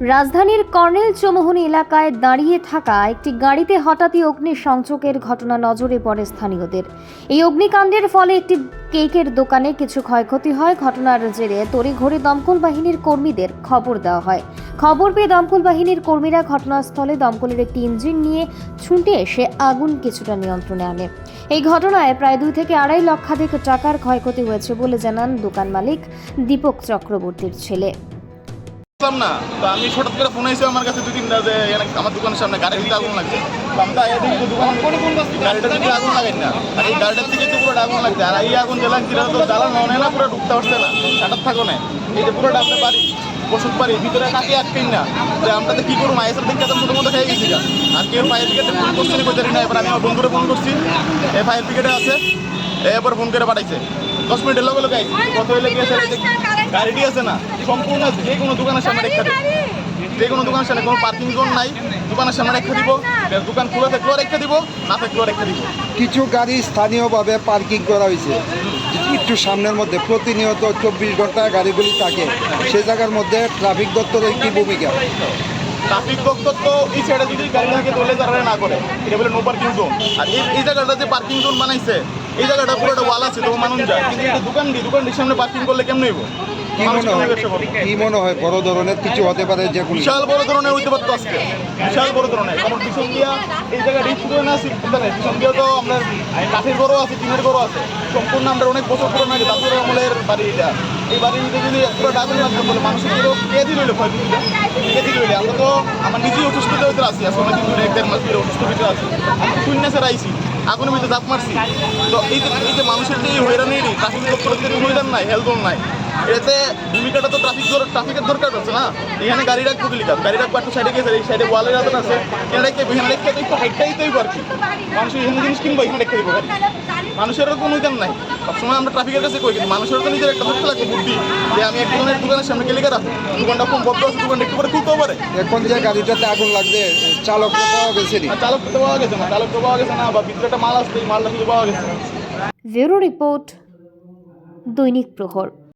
রাজধানীর কর্নেল চৌমুহনী এলাকায় দাঁড়িয়ে থাকা একটি গাড়িতে হঠাৎই অগ্নিসংযোগের ঘটনা নজরে পড়ে স্থানীয়দের। এই অগ্নিকাণ্ডের ফলে একটি কেকের দোকানে কিছু ক্ষয়ক্ষতি হয়। ঘটনার জেরে তড়িঘড়ি দমকল বাহিনীর কর্মীদের খবর দেওয়া হয়। খবর পেয়ে দমকল বাহিনীর কর্মীরা ঘটনাস্থলে দমকলের একটি ইঞ্জিন নিয়ে ছুটে এসে আগুন কিছুটা নিয়ন্ত্রণে আনে। এই ঘটনায় প্রায় দুই থেকে আড়াই লক্ষাধিক টাকার ক্ষয়ক্ষতি হয়েছে বলে জানান দোকান মালিক দীপক চক্রবর্তীর ছেলে। বুঝলাম না। তো আমি হঠাৎ করে ফোন এসে আমার কাছে দুই তিনটা যে আমার দোকানের সামনে গাড়ির ভিতরে আগুন লাগছে। তো আমি তো দেখি দোকান গাড়িটার ভিতরে আগুন লাগাই না। আর এই গাড়িটার থেকে তো পুরো আগুন লাগছে। আর এই আগুন জ্বালান কিনা তো জ্বালানো না পুরো ঢুকতে পারছে না। হঠাৎ থাকো না। এই যে পুরোটা আপনার বাড়ি ওষুধ বাড়ি ভিতরে কাকে আটকেন না। যে আমরা তো কি করব? আইসের দিকে তো মতো মতো খেয়ে গেছি আর কেউ ফায়ার ব্রিগেডে ফোন করছে না এবার আমি আমার বন্ধুরে ফোন করছি। এই ফায়ার ব্রিগেডে আছে। এরপর ফোন করে পাঠাইছে। দশ মিনিটের লগে লগে আইছে। কত হইলে গিয়েছে গাড়িটি আছে না? সম্পূর্ণ যে কোনো দোকানের সামনে রেখে দেবে। যে কোনো দোকানের সামনে কোনো পার্কিং জোন নাই। দোকানের সামনে রেখে দিব। দোকান খোলা থাকলেও রেখে দিব না থাকলেও রেখে দিব। কিছু গাড়ি স্থানীয়ভাবে পার্কিং করা হয়েছে। একটু সামনের মধ্যে প্রতিনিয়ত চব্বিশ ঘণ্টা গাড়িগুলি থাকে। সেই জায়গার মধ্যে ট্রাফিক দপ্তরের কি ভূমিকা? ট্রাফিক দপ্তর তো এই সাইডে যদি গাড়ি থাকে তাহলে তারা না করে এটা বলে নো পার্কিং জোন আর এই এই জায়গাটা যে পার্কিং জোন বানাইছে এই জায়গাটা পুরোটা ওয়াল আছে তো মানুষ যায়। কিন্তু দোকান দি দোকানটির সামনে পার্কিং করলে কেমন হইব? কি মনে হয়? কি বড় ধরনের কিছু হতে পারে যে বিশাল বড় ধরনের হইতে পারতো আজকে। বিশাল বড় ধরনের। কারণ পিছন দিয়া এই জায়গাটা শুধু না চিন্তা নেই পিছন দিয়া তো আপনার কাঠের ঘরও আছে টিনের ঘরও আছে। সম্পূর্ণ আমরা অনেক বছর পুরো নাকি দাদুর আমলের বাড়ি এটা। এই বাড়ির ভিতরে যদি পুরো ডাকুন লাগতো বলে মানুষের পুরো কে দিল ক্ষয় কে দিল আমরা তো আমার নিজেই অসুস্থতার ভিতরে আছি। আজকে অনেকদিন ধরে এক দেড় মাস ধরে অসুস্থ ভিতরে আছি। আমি শূন্য স্যার আইছি। আগুনের ভিতরে দাঁত মারছি। তো এই যে এই যে মানুষের যে এই হয়রানিরই ট্রাফিক দপ্তরের যে অনুদান নাই হেলথ নাই। এতে ভূমিকাটা তো ট্রাফিক ট্রাফিকের দরকার আছে না? এখানে গাড়ি রাখব দিলি গাড়ি রাখব একটা সাইডে গেছে এই সাইডে ওয়ালের আদর আছে। এখানে রেখে এখানে রেখে তো একটু হাইটটাই তো আর কি মানুষ এখানে জিনিস কিনবো, এখানে রেখে দিব গাড়ি মানুষের কোনো উদান নাই। সবসময় আমরা ট্রাফিকের কাছে কই, কিন্তু মানুষের তো নিজের একটা থাকতে লাগবে বুদ্ধি, যে আমি এক দোকানের সামনে গেলে রাখব দোকানটা কম বদ্ধ আছে দোকানটা একটু করে পারে এখন যে গাড়িটাতে আগুন লাগছে চালক তো পাওয়া গেছে নি। চালক তো পাওয়া গেছে না চালক তো পাওয়া গেছে না বা ভিতরে একটা মাল আসছে মালটা শুধু পাওয়া গেছে ব্যুরো রিপোর্ট দৈনিক প্রহর।